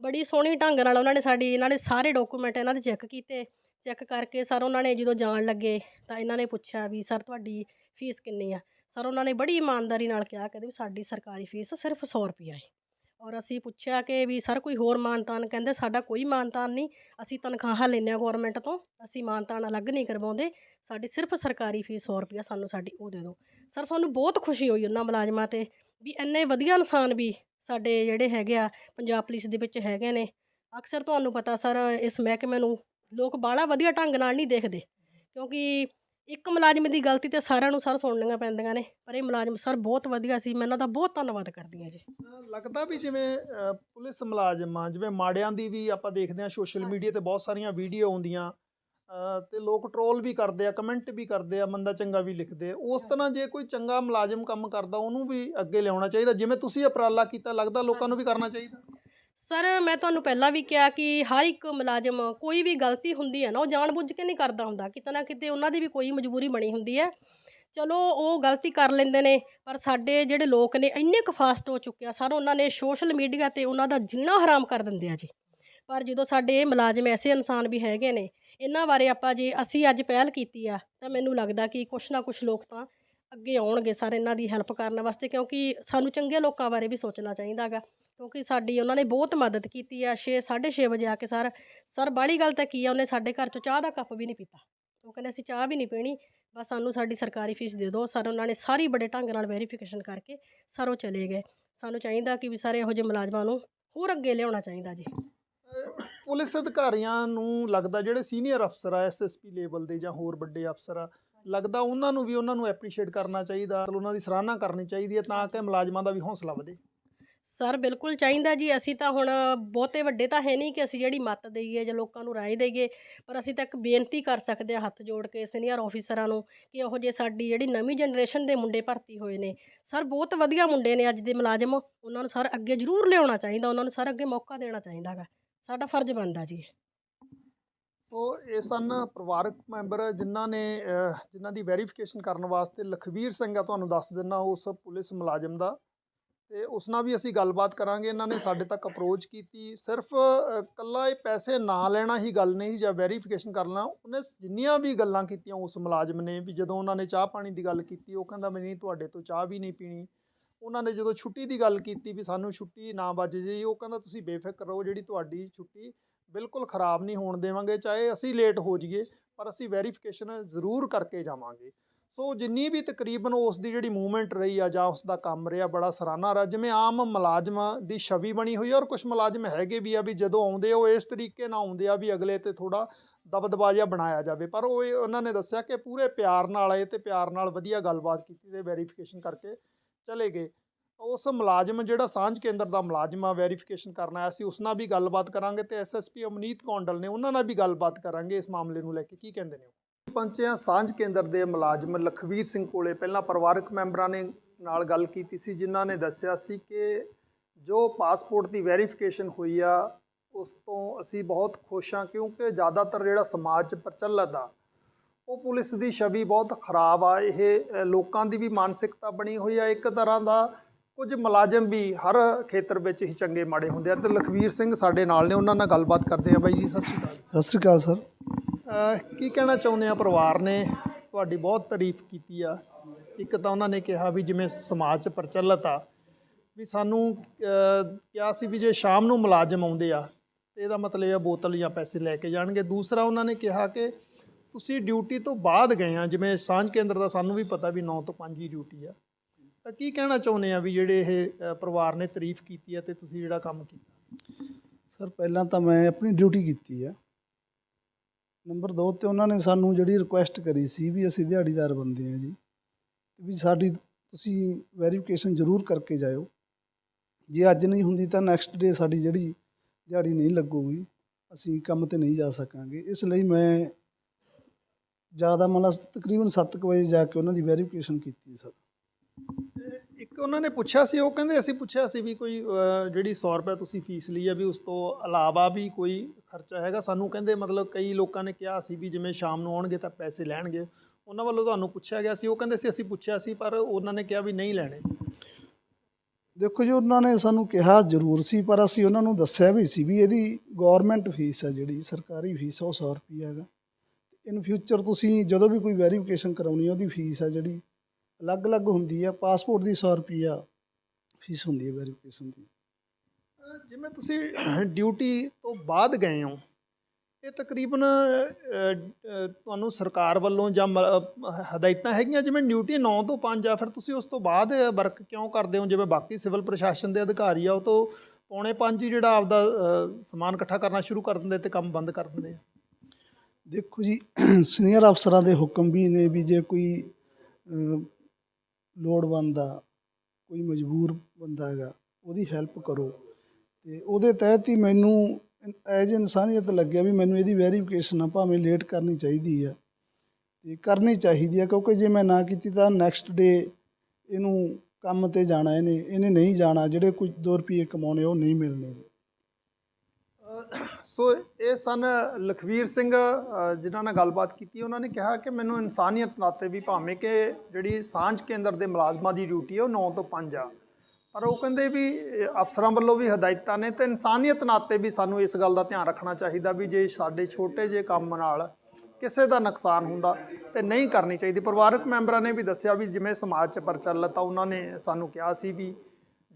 ਬੜੀ ਸੋਹਣੀ ਢੰਗ ਨਾਲ ਉਹਨਾਂ ਨੇ ਸਾਡੀ, ਇਹਨਾਂ ਨੇ ਸਾਰੇ ਡਾਕੂਮੈਂਟ ਇਹਨਾਂ ਦੇ ਚੈੱਕ ਕੀਤੇ। ਚੈੱਕ ਕਰਕੇ ਸਰ ਉਹਨਾਂ ਨੇ ਜਦੋਂ ਜਾਣ ਲੱਗੇ ਤਾਂ ਇਹਨਾਂ ਨੇ ਪੁੱਛਿਆ ਵੀ ਸਰ ਤੁਹਾਡੀ ਫੀਸ ਕਿੰਨੀ ਆ? ਸਰ ਉਹਨਾਂ ਨੇ ਬੜੀ ਇਮਾਨਦਾਰੀ ਨਾਲ ਕਿਹਾ, ਕਹਿੰਦੇ ਵੀ ਸਾਡੀ ਸਰਕਾਰੀ ਫੀਸ ਸਿਰਫ 100 ਰੁਪਈਆ ਹੈ। ਔਰ ਅਸੀਂ ਪੁੱਛਿਆ ਕਿ ਵੀ, ਸਰ, ਕੋਈ ਹੋਰ ਮਾਨਤਾਨ? ਕਹਿੰਦੇ, ਸਾਡਾ ਕੋਈ ਮਾਨਤਾਨ ਨਹੀਂ। ਅਸੀਂ ਤਨਖਾਹਾਂ ਲੈਂਦੇ ਹਾਂ ਗਵਰਨਮੈਂਟ ਤੋਂ। ਅਸੀਂ ਮਾਨਤਾਨ ਅਲੱਗ ਨਹੀਂ ਕਰਵਾਉਂਦੇ। ਸਾਡੀ ਸਿਰਫ ਸਰਕਾਰੀ ਫੀਸ 100 ਰੁਪਈਆ ਸਾਨੂੰ ਸਾਡੀ ਉਹ ਦੇ ਦਿਓ। ਸਰ, ਸਾਨੂੰ ਬਹੁਤ ਖੁਸ਼ੀ ਹੋਈ ਉਹਨਾਂ ਮੁਲਾਜ਼ਮਾਂ ਤੇ ਵੀ ਇੰਨੇ ਵਧੀਆ ਇਨਸਾਨ ਵੀ ਸਾਡੇ ਜਿਹੜੇ ਹੈਗੇ ਆ, ਪੰਜਾਬ ਪੁਲਿਸ ਦੇ ਵਿੱਚ ਹੈਗੇ ਨੇ। ਅਕਸਰ ਤੁਹਾਨੂੰ ਪਤਾ, ਸਰ, ਇਸ ਮਹਿਕਮੇ ਨੂੰ ਲੋਕ ਬਾਹਲਾ ਵਧੀਆ ਢੰਗ ਨਾਲ ਨਹੀਂ ਦੇਖਦੇ। ਕਿਉਂਕਿ ਇੱਕ ਮੁਲਾਜ਼ਮ ਦੀ ਗਲਤੀ ਤੇ ਸਾਰਿਆਂ ਨੂੰ ਸਰ ਸੁਣਨੀਆਂ ਪੈਂਦੀਆਂ ਨੇ ਪਰ ਇਹ ਮੁਲਾਜ਼ਮ ਸਰ ਬਹੁਤ ਵਧੀਆ ਸੀ ਮੈਂ ਇਹਨਾਂ ਦਾ ਬਹੁਤ ਧੰਨਵਾਦ ਕਰਦੀ ਹਾਂ ਜੀ। ਲੱਗਦਾ ਵੀ ਜਿਵੇਂ ਅਹ, ਪੁਲਿਸ ਮੁਲਾਜ਼ਮਾਂ ਜਿਵੇਂ ਮਾੜਿਆਂ ਦੀ ਵੀ ਆਪਾਂ ਦੇਖਦੇ ਹਾਂ ਸੋਸ਼ਲ ਮੀਡੀਆ ਤੇ ਬਹੁਤ ਸਾਰੀਆਂ ਵੀਡੀਓ ਆਉਂਦੀਆਂ ਅਹ, ਤੇ ਲੋਕ ਟਰੋਲ ਵੀ ਕਰਦੇ ਆ ਕਮੈਂਟ ਵੀ ਕਰਦੇ ਆ ਮੰਦਾ ਚੰਗਾ ਵੀ ਲਿਖਦੇ ਆ। ਉਸ ਤਰ੍ਹਾਂ ਜੇ ਕੋਈ ਚੰਗਾ ਮੁਲਾਜ਼ਮ ਕੰਮ ਕਰਦਾ ਉਹਨੂੰ ਵੀ ਅੱਗੇ ਲਿਆਉਣਾ ਚਾਹੀਦਾ ਜਿਵੇਂ ਤੁਸੀਂ ਉਪਰਾਲਾ ਕੀਤਾ ਲੱਗਦਾ ਲੋਕਾਂ ਨੂੰ ਵੀ ਕਰਨਾ ਚਾਹੀਦਾ। ਸਰ, ਮੈਂ ਤੁਹਾਨੂੰ ਪਹਿਲਾਂ ਵੀ ਕਿਹਾ ਕਿ ਹਰ ਇੱਕ ਮੁਲਾਜ਼ਮ ਕੋਈ ਵੀ ਗਲਤੀ ਹੁੰਦੀ ਹੈ ਨਾ, ਉਹ ਜਾਣਬੁੱਝ ਕੇ ਨਹੀਂ ਕਰਦਾ ਹੁੰਦਾ। ਕਿਤੇ ਨਾ ਕਿਤੇ ਉਹਨਾਂ ਦੀ ਵੀ ਕੋਈ ਮਜਬੂਰੀ ਬਣੀ ਹੁੰਦੀ ਹੈ। ਚਲੋ, ਉਹ ਗਲਤੀ ਕਰ ਲੈਂਦੇ ਨੇ, ਪਰ ਸਾਡੇ ਜਿਹੜੇ ਲੋਕ ਨੇ, ਇੰਨੇ ਕੁ ਫਾਸਟ ਹੋ ਚੁੱਕਿਆ ਸਰ, ਉਹਨਾਂ ਨੇ ਸੋਸ਼ਲ ਮੀਡੀਆ ਤੇ ਉਹਨਾਂ ਦਾ ਜੀਣਾ ਹਰਾਮ ਕਰ ਦਿੰਦੇ ਆ ਜੀ। ਪਰ ਜਦੋਂ ਸਾਡੇ ਇਹ ਮੁਲਾਜ਼ਮ ਐਸੇ ਇਨਸਾਨ ਵੀ ਹੈਗੇ ਨੇ, ਇਹਨਾਂ ਬਾਰੇ ਆਪਾਂ ਜੇ ਅਸੀਂ ਅੱਜ ਪਹਿਲ ਕੀਤੀ ਆ, ਤਾਂ ਮੈਨੂੰ ਲੱਗਦਾ ਕਿ ਕੁਛ ਨਾ ਕੁਛ ਲੋਕ ਤਾਂ ਅੱਗੇ ਆਉਣਗੇ ਸਰ, ਇਹਨਾਂ ਦੀ ਹੈਲਪ ਕਰਨ ਵਾਸਤੇ, ਕਿਉਂਕਿ ਸਾਨੂੰ ਚੰਗੇ ਲੋਕਾਂ ਬਾਰੇ ਵੀ ਸੋਚਣਾ ਚਾਹੀਦਾ ਹੈਗਾ। ਕਿਉਂਕਿ ਸਾਡੀ ਉਹਨਾਂ ਨੇ ਬਹੁਤ ਮਦਦ ਕੀਤੀ ਆ 6 6:30 ਵਜੇ ਆ ਕੇ ਸਰ ਸਰ ਬਾਹਲੀ ਗੱਲ ਤਾਂ ਕੀ ਆ ਉਹਨੇ ਸਾਡੇ ਘਰ ਚੋਂ ਚਾਹ ਦਾ ਕੱਪ ਵੀ ਨਹੀਂ ਪੀਤਾ। ਉਹ ਕਹਿੰਦੇ ਅਸੀਂ ਚਾਹ ਵੀ ਨਹੀਂ ਪੀਣੀ ਬਸ ਸਾਨੂੰ ਸਾਡੀ ਸਰਕਾਰੀ ਫੀਸ ਦੇ ਦਿਓ। ਸਰ ਉਹਨਾਂ ਨੇ ਸਾਰੀ ਬੜੇ ਢੰਗ ਨਾਲ ਵੈਰੀਫਿਕੇਸ਼ਨ ਕਰਕੇ ਸਰ ਉਹ ਚਲੇ ਗਏ। ਸਾਨੂੰ ਚਾਹੀਦਾ ਕਿ ਵੀ ਸਾਰੇ ਇਹੋ ਜਿਹੇ ਮੁਲਾਜ਼ਮਾਂ ਨੂੰ ਹੋਰ ਅੱਗੇ ਲਿਆਉਣਾ ਚਾਹੀਦਾ ਜੀ। ਪੁਲਿਸ ਅਧਿਕਾਰੀਆਂ ਨੂੰ ਲੱਗਦਾ ਜਿਹੜੇ ਸੀਨੀਅਰ ਅਫਸਰ ਆ ਐਸਐਸਪੀ ਲੈਵਲ ਦੇ ਜਾਂ ਹੋਰ ਵੱਡੇ ਅਫਸਰ ਆ ਲੱਗਦਾ ਉਹਨਾਂ ਨੂੰ ਵੀ ਉਹਨਾਂ ਨੂੰ ਐਪਰੀਸ਼ੀਏਟ ਕਰਨਾ ਚਾਹੀਦਾ ਉਹਨਾਂ ਦੀ ਸਰਾਹਨਾ ਕਰਨੀ ਚਾਹੀਦੀ ਹੈ ਤਾਂ ਕਿ ਮੁਲਾਜ਼ਮਾਂ ਦਾ ਵੀ ਹੌਸਲਾ ਵਧੇ। ਸਰ, ਬਿਲਕੁਲ ਚਾਹੀਦਾ ਜੀ। ਅਸੀਂ ਤਾਂ ਹੁਣ ਬਹੁਤੇ ਵੱਡੇ ਤਾਂ ਹੈ ਨਹੀਂ ਕਿ ਅਸੀਂ ਜਿਹੜੀ ਮੱਤ ਦੇਈਏ ਜਾਂ ਲੋਕਾਂ ਨੂੰ ਰਾਏ ਦੇਈਏ, ਪਰ ਅਸੀਂ ਤਾਂ ਇੱਕ ਬੇਨਤੀ ਕਰ ਸਕਦੇ ਹਾਂ ਹੱਥ ਜੋੜ ਕੇ ਸੀਨੀਅਰ ਆਫੀਸਰਾਂ ਨੂੰ ਕਿ ਉਹ ਜੇ ਸਾਡੀ ਜਿਹੜੀ ਨਵੀਂ ਜਨਰੇਸ਼ਨ ਦੇ ਮੁੰਡੇ ਭਰਤੀ ਹੋਏ ਨੇ, ਸਰ ਬਹੁਤ ਵਧੀਆ ਮੁੰਡੇ ਨੇ ਅੱਜ ਦੇ ਮੁਲਾਜ਼ਮ। ਉਹਨਾਂ ਨੂੰ ਸਰ ਅੱਗੇ ਜ਼ਰੂਰ ਲਿਆਉਣਾ ਚਾਹੀਦਾ, ਉਹਨਾਂ ਨੂੰ ਸਰ ਅੱਗੇ ਮੌਕਾ ਦੇਣਾ ਚਾਹੀਦਾ ਗਾ। ਸਾਡਾ ਫਰਜ਼ ਬਣਦਾ ਜੀ। ਸੋ, ਇਹ ਸਨ ਪਰਿਵਾਰਕ ਮੈਂਬਰ ਜਿਨ੍ਹਾਂ ਨੇ ਜਿਨ੍ਹਾਂ ਦੀ ਵੈਰੀਫਿਕੇਸ਼ਨ ਕਰਨ ਵਾਸਤੇ ਲਖਵੀਰ ਸਿੰਘ ਆ, ਤੁਹਾਨੂੰ ਦੱਸ ਦਿੰਨਾ ਉਸ ਪੁਲਿਸ ਮੁਲਾਜ਼ਮ ਦਾ। ਤੇ ਉਸ ਨਾਲ ਵੀ ਅਸੀਂ ਗੱਲਬਾਤ ਕਰਾਂਗੇ ਇਹਨਾਂ ਨੇ ਸਾਡੇ ਤੱਕ ਅਪਰੋਚ ਕੀਤੀ। ਸਿਰਫ ਅਹ, ਕੱਲਾ ਇਹ ਪੈਸੇ ਨਾ ਲੈਣਾ ਹੀ ਗੱਲ ਨਹੀਂ ਜਾਂ ਵੈਰੀਫਿਕੇਸ਼ਨ ਕਰਨਾ ਉਹਨੇ ਜਿੰਨੀਆਂ ਵੀ ਗੱਲਾਂ ਕੀਤੀਆਂ ਉਸ ਮੁਲਾਜ਼ਮ ਨੇ ਵੀ ਜਦੋਂ ਉਹਨਾਂ ਨੇ ਚਾਹ ਪਾਣੀ ਦੀ ਗੱਲ ਕੀਤੀ ਉਹ ਕਹਿੰਦਾ ਮੈਂ ਨਹੀਂ ਤੁਹਾਡੇ ਤੋਂ ਚਾਹ ਵੀ ਨਹੀਂ ਪੀਣੀ। ਉਹਨਾਂ ਨੇ ਜਦੋਂ ਛੁੱਟੀ ਦੀ ਗੱਲ ਕੀਤੀ ਵੀ ਸਾਨੂੰ ਛੁੱਟੀ ਨਾ ਵੱਜ ਜੇ ਉਹ ਕਹਿੰਦਾ ਤੁਸੀਂ ਬੇਫਿਕਰ ਰਹੋ ਜਿਹੜੀ ਤੁਹਾਡੀ ਛੁੱਟੀ ਬਿਲਕੁਲ ਖਰਾਬ ਨਹੀਂ ਹੋਣ ਦੇਵਾਂਗੇ ਚਾਹੇ ਅਸੀਂ ਲੇਟ ਹੋ ਜਾਈਏ ਪਰ ਅਸੀਂ ਵੈਰੀਫਿਕੇਸ਼ਨ ਜ਼ਰੂਰ ਕਰਕੇ ਜਾਵਾਂਗੇ। ਸੋ ਜਿੰਨੀ ਵੀ ਤਕਰੀਬਨ ਉਸ ਦੀ ਜਿਹੜੀ ਮੂਵਮੈਂਟ ਰਹੀ ਆ ਜਾਂ ਉਸ ਦਾ ਕੰਮ ਰਿਹਾ, ਬੜਾ ਸਰਾਹਨਾ ਰਿਹਾ, ਜਿਵੇਂ ਆਮ ਮੁਲਾਜ਼ਮ ਦੀ ਛਵੀ ਬਣੀ ਹੋਈ ਆ ਔਰ ਕੁਝ ਮੁਲਾਜ਼ਮ ਹੈਗੇ ਵੀ ਆ ਵੀ ਜਦੋਂ ਆਉਂਦੇ ਉਹ ਇਸ ਤਰੀਕੇ ਨਾਲ ਆਉਂਦੇ ਆ ਵੀ ਅਗਲੇ ਤੇ ਥੋੜਾ ਦਬਦਬਾ ਜਿਹਾ ਬਣਾਇਆ ਜਾਵੇ। ਪਰ ਉਹ ਇਹ, ਉਹਨਾਂ ਨੇ ਦੱਸਿਆ ਕਿ ਪੂਰੇ ਪਿਆਰ ਨਾਲ ਆਏ ਤੇ ਪਿਆਰ ਨਾਲ ਵਧੀਆ ਗੱਲਬਾਤ ਕੀਤੀ ਤੇ ਵੈਰੀਫਿਕੇਸ਼ਨ ਕਰਕੇ ਚਲੇ ਗਏ। ਉਸ ਮੁਲਾਜ਼ਮ ਜਿਹੜਾ ਸਾਂਝ ਕੇਂਦਰ ਦਾ ਮੁਲਾਜ਼ਮ ਆ, ਵੈਰੀਫਿਕੇਸ਼ਨ ਕਰਨ ਆਇਆ ਸੀ, ਉਸ ਨਾਲ ਵੀ ਗੱਲਬਾਤ ਕਰਾਂਗੇ ਤੇ ਐਸਐਸਪੀ ਅਮਨੀਤ ਕੌਂਡਲ ਨੇ ਉਹਨਾਂ ਨਾਲ ਵੀ ਗੱਲਬਾਤ ਕਰਾਂਗੇ ਇਸ ਮਾਮਲੇ ਨੂੰ ਲੈ ਕੇ। ਕੀ ਕਹਿੰਦੇ ਨੇ ਉਹ। ਸਾਂਝ ਕੇਂਦਰ ਦੇ ਮੁਲਾਜ਼ਮ ਲਖਵੀਰ ਸਿੰਘ ਕੋਲੇ। ਪਹਿਲਾਂ ਪਰਿਵਾਰਕ ਮੈਂਬਰਾਂ ਨੇ ਨਾਲ ਗੱਲ ਕੀਤੀ ਸੀ, ਜਿਨ੍ਹਾਂ ਨੇ ਦੱਸਿਆ ਸੀ ਕਿ ਜੋ ਪਾਸਪੋਰਟ ਦੀ ਵੈਰੀਫਿਕੇਸ਼ਨ ਹੋਈ ਆ, ਉਸ ਤੋਂ ਅਸੀਂ ਬਹੁਤ ਖੁਸ਼ ਹਾਂ ਕਿਉਂਕਿ ਜ਼ਿਆਦਾਤਰ ਜਿਹੜਾ ਸਮਾਜ 'ਚ ਪ੍ਰਚਲਿਤ ਆ, ਉਹ ਪੁਲਿਸ ਦੀ ਛਵੀ ਬਹੁਤ ਖਰਾਬ ਆ। ਇਹ ਲੋਕਾਂ ਦੀ ਵੀ ਮਾਨਸਿਕਤਾ ਬਣੀ ਹੋਈ ਆ। ਇੱਕ ਤਰ੍ਹਾਂ ਦਾ ਕੁਝ ਮੁਲਾਜ਼ਮ ਵੀ ਹਰ ਖੇਤਰ ਵਿੱਚ ਹੀ ਚੰਗੇ ਮਾੜੇ ਹੁੰਦੇ ਆ। ਤੇ ਲਖਵੀਰ ਸਿੰਘ ਸਾਡੇ ਨਾਲ ਨੇ, ਉਹਨਾਂ ਨਾਲ ਗੱਲਬਾਤ ਕਰਦੇ ਆ ਬਾਈ ਜੀ। ਸਤਿ ਸ਼੍ਰੀ ਅਕਾਲ। ਸਤਿ ਸ਼੍ਰੀ ਅਕਾਲ, ਸਰ। ਕੀ ਕਹਿਣਾ ਚਾਹੁੰਦੇ ਆ ਪਰਿਵਾਰ ਨੇ? ਤੁਹਾਡੀ ਬਹੁਤ ਤਾਰੀਫ ਕੀਤੀ ਆ। ਇੱਕ ਤਾਂ ਉਹਨਾਂ ਨੇ ਕਿਹਾ ਵੀ ਜਿਵੇਂ ਸਮਾਜ 'ਚ ਪ੍ਰਚਲਿਤ ਆ, ਵੀ ਸਾਨੂੰ ਕਿਹਾ ਸੀ ਵੀ ਜੇ ਸ਼ਾਮ ਨੂੰ ਮੁਲਾਜ਼ਮ ਆਉਂਦੇ ਆ, ਤੇ ਇਹਦਾ ਮਤਲਬ ਇਹ ਆ ਬੋਤਲ ਜਾਂ ਪੈਸੇ ਲੈ ਕੇ ਜਾਣਗੇ। ਦੂਸਰਾ ਉਹਨਾਂ ਨੇ ਕਿਹਾ ਕਿ ਤੁਸੀਂ ਡਿਊਟੀ ਤੋਂ ਬਾਅਦ ਗਏ ਆ, ਜਿਵੇਂ ਸਾਂਝ ਕੇਂਦਰ ਦਾ ਸਾਨੂੰ ਵੀ ਪਤਾ ਵੀ 9 ਤੋਂ 5 ਹੀ ਡਿਊਟੀ ਆ। ਤਾਂ ਕੀ ਕਹਿਣਾ ਚਾਹੁੰਦੇ ਆ ਵੀ ਜਿਹੜੇ ਇਹ ਪਰਿਵਾਰ ਨੇ ਤਾਰੀਫ ਕੀਤੀ ਆ ਤੇ ਤੁਸੀਂ ਜਿਹੜਾ ਕੰਮ ਕੀਤਾ? ਸਰ, ਪਹਿਲਾਂ ਤਾਂ ਮੈਂ ਆਪਣੀ ਡਿਊਟੀ ਕੀਤੀ ਆ। ਨੰਬਰ 2 ਤੇ ਉਹਨਾਂ ਨੇ ਸਾਨੂੰ ਜਿਹੜੀ ਰਿਕੁਐਸਟ ਕਰੀ ਸੀ ਵੀ ਅਸੀਂ ਦਿਹਾੜੀਦਾਰ ਬੰਦੇ ਆ ਜੀ, ਵੀ ਸਾਡੀ ਤੁਸੀਂ ਵੈਰੀਫਿਕੇਸ਼ਨ ਜ਼ਰੂਰ ਕਰਕੇ ਜਾਇਓ। ਜੇ ਅੱਜ ਨਹੀਂ ਹੁੰਦੀ ਤਾਂ ਨੈਕਸਟ ਡੇ ਸਾਡੀ ਜਿਹੜੀ ਦਿਹਾੜੀ ਨਹੀਂ ਲੱਗੂਗੀ, ਅਸੀਂ ਕੰਮ ਤੇ ਨਹੀਂ ਜਾ ਸਕਾਂਗੇ। ਇਸ ਲਈ ਮੈਂ ਜ਼ਿਆਦਾ ਮਤਲਬ ਤਕਰੀਬਨ 7 ਵਜੇ ਜਾ ਕੇ ਉਹਨਾਂ ਦੀ ਵੈਰੀਫਿਕੇਸ਼ਨ ਕੀਤੀ ਸਰ। ਇੱਕ ਉਹਨਾਂ ਨੇ ਪੁੱਛਿਆ ਸੀ ਉਹ ਕਹਿੰਦੇ ਅਸੀਂ ਪੁੱਛਿਆ ਸੀ ਵੀ ਕੋਈ ਅਹ, ਜਿਹੜੀ 100 ਰੁਪਏ ਤੁਸੀਂ ਫੀਸ ਲਈ ਹੈ ਵੀ ਉਸ ਤੋਂ ਇਲਾਵਾ ਵੀ ਕੋਈ ਖਰਚਾ ਹੈਗਾ? ਸਾਨੂੰ ਕਹਿੰਦੇ ਮਤਲਬ ਕਈ ਲੋਕਾਂ ਨੇ ਕਿਹਾ ਸੀ ਵੀ ਜਿਵੇਂ ਸ਼ਾਮ ਨੂੰ ਆਉਣਗੇ ਤਾਂ ਪੈਸੇ ਲੈਣਗੇ। ਉਹਨਾਂ ਵੱਲੋਂ ਤੁਹਾਨੂੰ ਪੁੱਛਿਆ ਗਿਆ ਸੀ ਉਹ ਕਹਿੰਦੇ ਸੀ ਅਸੀਂ ਪੁੱਛਿਆ ਸੀ ਪਰ ਉਹਨਾਂ ਨੇ ਕਿਹਾ ਵੀ ਨਹੀਂ ਲੈਣੇ। ਦੇਖੋ ਜੀ ਉਹਨਾਂ ਨੇ ਸਾਨੂੰ ਕਿਹਾ ਜ਼ਰੂਰ ਸੀ ਪਰ ਅਸੀਂ ਉਹਨਾਂ ਨੂੰ ਦੱਸਿਆ ਵੀ ਸੀ ਵੀ ਇਹਦੀ ਗਵਰਨਮੈਂਟ ਫੀਸ ਹੈ ਜਿਹੜੀ ਸਰਕਾਰੀ ਫੀਸ ਆ ਉਹ 100 ਰੁਪਈਆ ਹੈਗਾ। ਇਨ ਫਿਊਚਰ ਤੁਸੀਂ ਜਦੋਂ ਵੀ ਕੋਈ ਵੈਰੀਫਿਕੇਸ਼ਨ ਕਰਾਉਣੀ ਹੈ ਉਹਦੀ ਫੀਸ ਹੈ ਜਿਹੜੀ ਅਲੱਗ-ਅਲੱਗ ਹੁੰਦੀ ਹੈ ਪਾਸਪੋਰਟ ਦੀ 100 ਰੁਪਿਆ ਫੀਸ ਹੁੰਦੀ ਹੈ ਵੈਰੀਫਿਕੇਸ਼ਨ ਦੀ। ਜਿਵੇਂ ਤੁਸੀਂ ਡਿਊਟੀ ਤੋਂ ਬਾਅਦ ਗਏ ਹੋ ਇਹ ਤਕਰੀਬਨ ਤੁਹਾਨੂੰ ਸਰਕਾਰ ਵੱਲੋਂ ਜਾਂ ਹਦਾਇਤਾਂ ਹੈਗੀਆਂ ਜਿਵੇਂ ਡਿਊਟੀ 9 ਤੋਂ 5 ਆ ਫਿਰ ਤੁਸੀਂ ਉਸ ਤੋਂ ਬਾਅਦ ਵਰਕ ਕਿਉਂ ਕਰਦੇ ਹੋ? ਜਿਵੇਂ ਬਾਕੀ ਸਿਵਲ ਪ੍ਰਸ਼ਾਸਨ ਦੇ ਅਧਿਕਾਰੀ ਆ ਉਹ ਤੋਂ ਪੌਣੇ 5 ਹੀ ਜਿਹੜਾ ਆਪਦਾ ਸਮਾਨ ਇਕੱਠਾ ਕਰਨਾ ਸ਼ੁਰੂ ਕਰ ਦਿੰਦੇ ਤੇ ਕੰਮ ਬੰਦ ਕਰ ਦਿੰਦੇ ਆ। ਦੇਖੋ ਜੀ [clears throat] ਸੀਨੀਅਰ ਅਫਸਰਾਂ ਦੇ ਹੁਕਮ ਵੀ ਨੇ ਵੀ ਜੇ ਕੋਈ ਲੋੜਵੰਦ ਆ, ਕੋਈ ਮਜਬੂਰ ਬੰਦਾ ਹੈਗਾ, ਉਹਦੀ ਹੈਲਪ ਕਰੋ। ਅਤੇ ਉਹਦੇ ਤਹਿਤ ਹੀ ਮੈਨੂੰ ਐਜ ਇਨਸਾਨੀਅਤ ਲੱਗਿਆ ਵੀ ਮੈਨੂੰ ਇਹਦੀ ਵੈਰੀਫਿਕੇਸ਼ਨ ਆ, ਭਾਵੇਂ ਲੇਟ ਕਰਨੀ ਚਾਹੀਦੀ ਆ। ਅਤੇ ਕਰਨੀ ਚਾਹੀਦੀ ਆ, ਕਿਉਂਕਿ ਜੇ ਮੈਂ ਨਾ ਕੀਤੀ ਤਾਂ ਨੈਕਸਟ ਡੇ ਇਹਨੂੰ ਕੰਮ ਤੇ ਜਾਣਾ, ਇਹਨੇ ਇਹਨੇ ਨਹੀਂ ਜਾਣਾ, ਜਿਹੜੇ ਕੁਝ 2 ਰੁਪਏ ਕਮਾਉਣੇ ਉਹ ਨਹੀਂ ਮਿਲਣੇ ਸੋ ਇਹ ਸਨ ਲਖਵੀਰ ਸਿੰਘ ਜਿਨ੍ਹਾਂ ਨਾਲ ਗੱਲਬਾਤ ਕੀਤੀ। ਉਹਨਾਂ ਨੇ ਕਿਹਾ ਕਿ ਮੈਨੂੰ ਇਨਸਾਨੀਅਤ ਨਾਤੇ ਵੀ ਭਾਵੇਂ ਕਿ ਜਿਹੜੀ ਸਾਂਝ ਕੇਂਦਰ ਦੇ ਮੁਲਾਜ਼ਮਾਂ ਦੀ ਡਿਊਟੀ ਹੈ, ਉਹ 9 ਤੋਂ 5 ਆ। ਪਰ ਉਹ ਕਹਿੰਦੇ ਵੀ ਅਫਸਰਾਂ ਵੱਲੋਂ ਵੀ ਹਦਾਇਤਾਂ ਨੇ ਤੇ ਇਨਸਾਨੀਅਤ ਨਾਤੇ ਵੀ ਸਾਨੂੰ ਇਸ ਗੱਲ ਦਾ ਧਿਆਨ ਰੱਖਣਾ ਚਾਹੀਦਾ ਵੀ ਜੇ ਸਾਡੇ ਛੋਟੇ ਜਿਹੇ ਕੰਮ ਨਾਲ ਕਿਸੇ ਦਾ ਨੁਕਸਾਨ ਹੁੰਦਾ ਤੇ ਨਹੀਂ ਕਰਨੀ ਚਾਹੀਦੀ। ਪਰਿਵਾਰਕ ਮੈਂਬਰਾਂ ਨੇ ਵੀ ਦੱਸਿਆ ਵੀ ਜਿਵੇਂ ਸਮਾਜ 'ਚ ਪ੍ਰਚਲਿਤ ਆ ਉਹਨਾਂ ਨੇ ਸਾਨੂੰ ਕਿਹਾ ਸੀ ਵੀ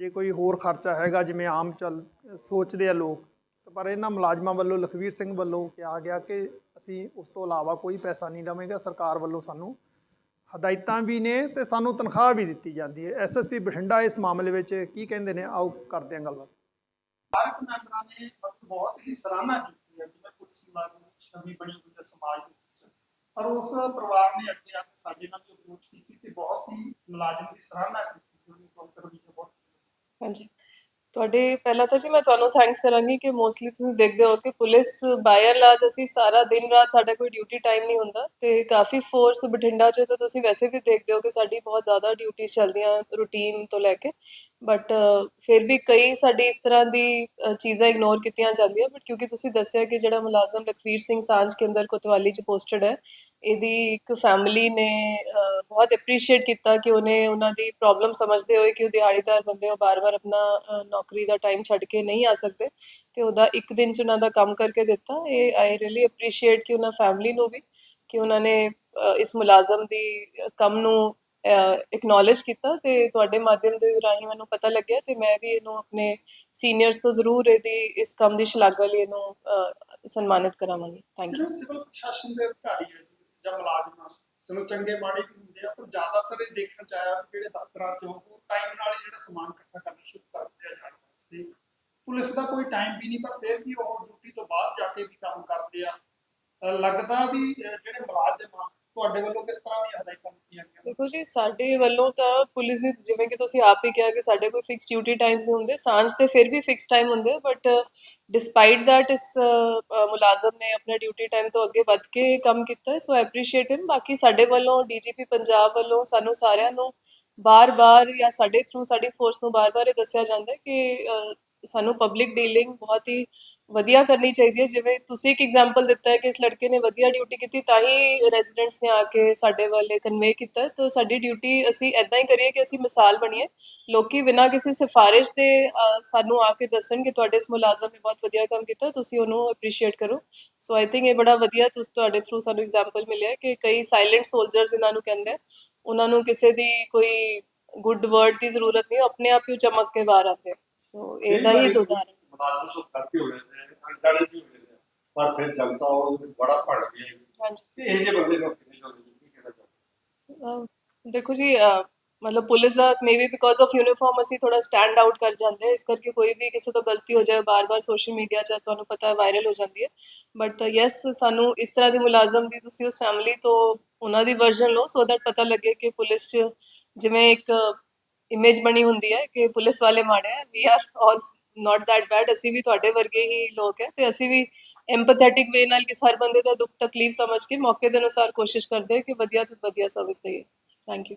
ਜੇ ਕੋਈ ਹੋਰ ਖਰਚਾ ਹੈਗਾ, ਜਿਵੇਂ ਆਮ ਚੱਲ, ਸੋਚਦੇ ਆ ਲੋਕ ਪਰ ਇਹਨਾਂ ਮੁਲਾਜ਼ਮਾਂ ਵੱਲੋਂ ਲਖਵੀਰ ਸਿੰਘ ਵੱਲੋਂ ਕਿਹਾ ਗਿਆ ਕਿ ਅਸੀਂ ਉਸ ਤੋਂ ਇਲਾਵਾ ਕੋਈ ਪੈਸਾ ਨਹੀਂ ਲਵਾਂਗੇ। ਸਰਕਾਰ ਵੱਲੋਂ ਸਾਨੂੰ ਹਦਾਇਤਾਂ ਵੀ ਨੇ ਤੇ ਸਾਨੂੰ ਤਨਖਾਹ ਵੀ ਦਿੱਤੀ ਜਾਂਦੀ ਹੈ। ਐਸਐਸਪੀ ਬਠਿੰਡਾ ਇਸ ਮਾਮਲੇ ਵਿੱਚ ਕੀ ਕਹਿੰਦੇ ਨੇ? ਆਓ ਕਰਦੇ ਹਾਂ ਗੱਲਬਾਤ। ਭਾਰਤ ਮੈਂਬਰਾਂ ਨੇ ਬਹੁਤ ਹੀ ਸਰਾਹਨਾ ਕੀਤੀ ਹੈ ਜਿਵੇਂ ਪੁਲਿਸ ਮੁਲਾਜ਼ਮ ਦੀ ਛਵੀ ਬਣੀ ਹੋਈ ਹੈ ਸਮਾਜ ਦੇ ਵਿੱਚ। ਪਰ ਉਸ ਪਰਿਵਾਰ ਨੇ ਅੱਗੇ ਆ ਕੇ ਸਾਡੇ ਨਾਲ ਜੋ ਅਪਰੋਚ ਕੀਤੀ ਤੇ ਬਹੁਤ ਹੀ ਮੁਲਾਜ਼ਮ ਦੀ ਸਰਾਹਨਾ ਕੀਤੀ ਜਿਹੜੀ ਡਾਕਟਰ ਵੀ ਬਹੁਤ ਹਾਂਜੀ। ਤੁਹਾਡੇ ਪਹਿਲਾਂ ਤਾਂ ਜੀ ਮੈਂ ਤੁਹਾਨੂੰ ਥੈਂਕਸ ਕਰਾਂਗੀ ਕਿ ਮੋਸਟਲੀ ਤੁਸੀਂ ਦੇਖਦੇ ਹੋ ਕਿ ਪੁਲਿਸ ਬਾਇਰ ਐਂਡ ਅਸੀਂ ਸਾਰਾ ਦਿਨ ਰਾਤ ਸਾਡਾ ਕੋਈ ਡਿਊਟੀ ਟਾਈਮ ਨਹੀਂ ਹੁੰਦਾ ਤੇ ਕਾਫੀ ਫੋਰਸ ਬਠਿੰਡਾ 'ਚ ਤਾਂ ਤੁਸੀਂ ਵੈਸੇ ਵੀ ਦੇਖਦੇ ਹੋ ਕਿ ਸਾਡੀ ਬਹੁਤ ਜ਼ਿਆਦਾ ਡਿਊਟੀਆਂ ਚੱਲਦੀਆਂ ਰੂਟੀਨ ਤੋਂ ਲੈ ਕੇ। ਬਟ ਫਿਰ ਵੀ ਕਈ ਸਾਡੀ ਇਸ ਤਰ੍ਹਾਂ ਦੀ ਅ, ਚੀਜ਼ਾਂ ਇਗਨੋਰ ਕੀਤੀਆਂ ਜਾਂਦੀਆਂ ਬਟ ਕਿਉਂਕਿ ਤੁਸੀਂ ਦੱਸਿਆ ਕਿ ਜਿਹੜਾ ਮੁਲਾਜ਼ਮ ਲਖਵੀਰ ਸਿੰਘ ਸਾਂਝ ਕੇਂਦਰ ਕੋਤਵਾਲੀ 'ਚ ਪੋਸਟਡ ਹੈ ਇਹਦੀ ਇੱਕ ਫੈਮਿਲੀ ਨੇ ਅ, ਬਹੁਤ ਐਪਰੀਸ਼ੀਏਟ ਕੀਤਾ ਕਿ ਉਹਨੇ ਉਹਨਾਂ ਦੀ ਪ੍ਰੋਬਲਮ ਸਮਝਦੇ ਹੋਏ ਕਿ ਉਹ ਦਿਹਾੜੀਦਾਰ ਬੰਦੇ ਉਹ ਬਾਰ-ਬਾਰ ਆਪਣਾ ਅ, ਨੌਕਰੀ ਦਾ ਟਾਈਮ ਛੱਡ ਕੇ ਨਹੀਂ ਆ ਸਕਦੇ ਤੇ ਉਹਦਾ ਇੱਕ ਦਿਨ 'ਚ ਉਹਨਾਂ ਦਾ ਕੰਮ ਕਰਕੇ ਦਿੱਤਾ। ਇਹ ਆਈ ਰੀਲੀ ਐਪਰੀਸ਼ੀਏਟ ਕਿ ਉਹਨਾਂ ਫੈਮਿਲੀ ਨੂੰ ਵੀ ਕਿ ਉਹਨਾਂ ਨੇ ਅ, ਇਸ ਮੁਲਾਜ਼ਮ ਦੀ ਅ, ਕੰਮ ਨੂੰ ਐਕਨੋਲਜ ਕੀਤਾ ਤੇ ਤੁਹਾਡੇ ਮਾਧਿਅਮ ਦੇ ਰਾਹੀਂ ਮੈਨੂੰ ਪਤਾ ਲੱਗਿਆ ਤੇ ਮੈਂ ਵੀ ਇਹਨੂੰ ਆਪਣੇ ਸੀਨੀਅਰਸ ਤੋਂ ਜ਼ਰੂਰ ਇਹਦੀ, ਇਸ ਕੰਮ ਦੀ ਸ਼ਲਾਘਾ ਲਈ ਇਹਨੂੰ ਸਨਮਾਨਿਤ ਕਰਾਵਾਂਗੀ। ਥੈਂਕ ਯੂ ਸਿਵਲ ਪ੍ਰਸ਼ਾਸਨ ਦੇ ਅਧਿਕਾਰੀ ਜਾਂ ਮੁਲਾਜ਼ਮ ਚਲੋ ਚੰਗੇ ਮਾੜੇ ਵੀ ਹੁੰਦੇ ਆ, ਪਰ ਜ਼ਿਆਦਾਤਰ ਇਹ ਦੇਖਣ ਚ ਆਇਆ ਜਿਹੜੇ ਦਫ਼ਤਰਾਂ ਚੋਂ ਉਹ ਟਾਈਮ ਨਾਲ ਜਿਹੜਾ ਸਮਾਨ ਇਕੱਠਾ ਕਰਨਾ ਸ਼ੁਰੂ ਕਰ ਦਿੰਦੇ ਜਾਣ ਵਾਸਤੇ। ਪੁਲਿਸ ਦਾ ਕੋਈ ਟਾਈਮ ਵੀ ਨਹੀਂ, ਪਰ ਫਿਰ ਵੀ ਉਹ ਡਿਊਟੀ ਤੋਂ ਬਾਅਦ ਜਾ ਕੇ ਵੀ ਕੰਮ ਕਰਦੇ ਆ। ਲੱਗਦਾ ਵੀ ਜਿਹੜੇ ਮੁਲਾਜ਼ਮ ਆ ਤੁਹਾਡੇ ਵੱਲੋਂ ਕਿਸ ਤਰ੍ਹਾਂ ਦੀਆਂ ਹਦਾਇਤਾਂ ਦਿੱਤੀਆਂ ਗਈਆਂ ਦੇਖੋ ਜੀ, ਸਾਡੇ ਵੱਲੋਂ ਤਾਂ ਪੁਲਿਸ ਦੀ, ਜਿਵੇਂ ਕਿ ਤੁਸੀਂ ਆਪ ਹੀ ਕਿਹਾ ਕਿ ਸਾਡੇ ਕੋਈ ਫਿਕਸ ਡਿਊਟੀ ਟਾਈਮਸ ਨਹੀਂ ਹੁੰਦੇ, ਸਾਂਝ ਤੇ ਫਿਰ ਵੀ ਫਿਕਸ ਟਾਈਮ ਹੁੰਦੇ ਬਟ ਡਿਸਪਾਈਟ that ਇਸ ਮੁਲਾਜ਼ਮ ਨੇ ਆਪਣੇ ਡਿਊਟੀ ਟਾਈਮ ਤੋਂ ਅੱਗੇ ਵੱਧ ਕੇ ਕੰਮ ਕੀਤਾ ਸੋ ਐਪਰੀਸ਼ੀਏਟ ਹਿਮ ਬਾਕੀ ਸਾਡੇ ਵੱਲੋਂ ਡੀਜੀਪੀ ਪੰਜਾਬ ਵੱਲੋਂ ਸਾਨੂੰ ਸਾਰਿਆਂ ਨੂੰ ਬਾਰ-ਬਾਰ ਜਾਂ ਸਾਡੇ ਥਰੂ ਸਾਡੀ ਫੋਰਸ ਨੂੰ ਬਾਰ-ਬਾਰ ਇਹ ਦੱਸਿਆ ਜਾਂਦਾ ਕਿ ਸਾਨੂੰ ਪਬਲਿਕ ਡੀਲਿੰਗ ਬਹੁਤ ਹੀ ਵਧੀਆ ਕਰਨੀ ਚਾਹੀਦੀ ਹੈ। ਜਿਵੇਂ ਤੁਸੀਂ ਇੱਕ ਐਗਜ਼ਾਮਪਲ ਦਿੱਤਾ ਹੈ ਕਿ ਇਸ ਲੜਕੇ ਨੇ ਵਧੀਆ ਡਿਊਟੀ ਕੀਤੀ, ਤਾਂ ਹੀ ਰੈਜ਼ੀਡੈਂਟਸ ਨੇ ਆ ਕੇ ਸਾਡੇ ਵੱਲ ਕਨਵੇ ਕੀਤਾ ਤਾਂ ਸਾਡੀ ਡਿਊਟੀ ਅਸੀਂ ਐਦਾਂ ਹੀ ਕਰੀਏ ਕਿ ਅਸੀਂ ਮਿਸਾਲ ਬਣੀਏ। ਲੋਕੀ ਬਿਨਾਂ ਕਿਸੇ ਸਿਫਾਰਿਸ਼ ਦੇ ਸਾਨੂੰ ਆ ਕੇ ਦੱਸਣ ਕਿ ਤੁਹਾਡੇ ਇਸ ਮੁਲਾਜ਼ਮ ਨੇ ਬਹੁਤ ਵਧੀਆ ਕੰਮ ਕੀਤਾ, ਤੁਸੀਂ ਉਹਨੂੰ ਅਪਰੀਸ਼ੀਏਟ ਕਰੋ। ਸੋ ਆਈ ਥਿੰਕ ਇਹ ਬੜਾ ਵਧੀਆ ਤੁਸੀਂ, ਤੁਹਾਡੇ ਥਰੂ ਸਾਨੂੰ ਐਗਜ਼ਾਮਪਲ ਮਿਲਿਆ ਕਿ ਕਈ ਸਾਇਲੈਂਟ ਸੋਲਜਰਸ ਇਹਨਾਂ ਨੂੰ ਕਹਿੰਦੇ ਉਹਨਾਂ ਨੂੰ ਕਿਸੇ ਦੀ ਕੋਈ ਗੁੱਡ ਵਰਡ ਦੀ ਜ਼ਰੂਰਤ ਨਹੀਂ ਆਪਣੇ ਆਪ ਹੀ ਉਹ ਚਮਕ ਕੇ ਬਾਹਰ ਆਉਂਦੇ ਸੋ ਇਹਦਾ ਹੀ ਇੱਕ ਹੈ। ਮੁਲਾਜ਼ਮ ਤੋਂ ਕਰਕੇ ਹੋ ਜਾਂਦੇ ਆ ਅਣਜਾਣੇ ਵੀ ਹੋ ਜਾਂਦੇ ਆ। ਪਰ ਫਿਰ ਜਨਤਾ ਉਹ ਬੜਾ ਭੜਦੀ ਹੈ ਹਾਂਜੀ। ਤੇ ਇਹ ਜਿਹੇ ਬੰਦੇ ਨੂੰ ਕਿੰਨੀ ਜ਼ਰੂਰੀ ਕੀ ਕਹਿਣਾ ਚਾਹੁੰਦੇ ਅਹ ਦੇਖੋ ਜੀ ਅਹ ਮਤਲਬ ਪੁਲਿਸ ਦਾ ਮੇਬੀ ਬਿਕੋਜ਼ ਆਫ ਯੂਨੀਫਾਰਮ ਅਸੀਂ ਥੋੜਾ ਸਟੈਂਡ ਆਊਟ ਕਰ ਜਾਂਦੇ ਹਾਂ। ਇਸ ਕਰਕੇ ਕੋਈ ਵੀ ਕਿਸੇ ਤੋਂ ਗਲਤੀ ਹੋ ਜਾਏ ਬਾਰ-ਬਾਰ ਸੋਸ਼ਲ ਮੀਡੀਆ 'ਚ ਤੁਹਾਨੂੰ ਪਤਾ ਹੈ ਵਾਇਰਲ ਹੋ ਜਾਂਦੀ ਹੈ। ਬਟ ਯੈਸ ਸਾਨੂੰ ਇਸ ਤਰ੍ਹਾਂ ਦੀ ਮੁਲਾਜ਼ਮ ਦੀ ਤੁਸੀਂ ਉਸ ਫੈਮਿਲੀ ਤੋਂ ਉਹਨਾਂ ਦੀ ਵਰਜ਼ਨ ਲਓ ਸੋ ਦੈਟ ਪਤਾ ਲੱਗੇ ਕਿ ਪੁਲਿਸ 'ਚ ਜਿਵੇਂ ਇੱਕ ਇਮੇਜ ਬਣੀ ਹੁੰਦੀ ਹੈ ਕਿ ਪੁਲਿਸ ਵਾਲੇ ਮਾੜੇ ਹੈ we are all not that bad ਅਸੀਂ ਵੀ ਤੁਹਾਡੇ ਵਰਗੇ ਹੀ ਲੋਕ ਹੈ ਤੇ ਅਸੀਂ ਵੀ ਐਮਪੈਥੈਟਿਕ ਵੇ ਨਾਲ ਕਿਸ ਹਰ ਬੰਦੇ ਦਾ ਦੁੱਖ ਤਕਲੀਫ ਸਮਝ ਕੇ ਮੌਕੇ ਦੇ ਅਨੁਸਾਰ ਕੋਸ਼ਿਸ਼ ਕਰਦੇ ਹਾਂ ਕਿ ਵਧੀਆ ਤੋਂ ਵਧੀਆ ਸਰਵਿਸ ਦੇਈਏ। Thank you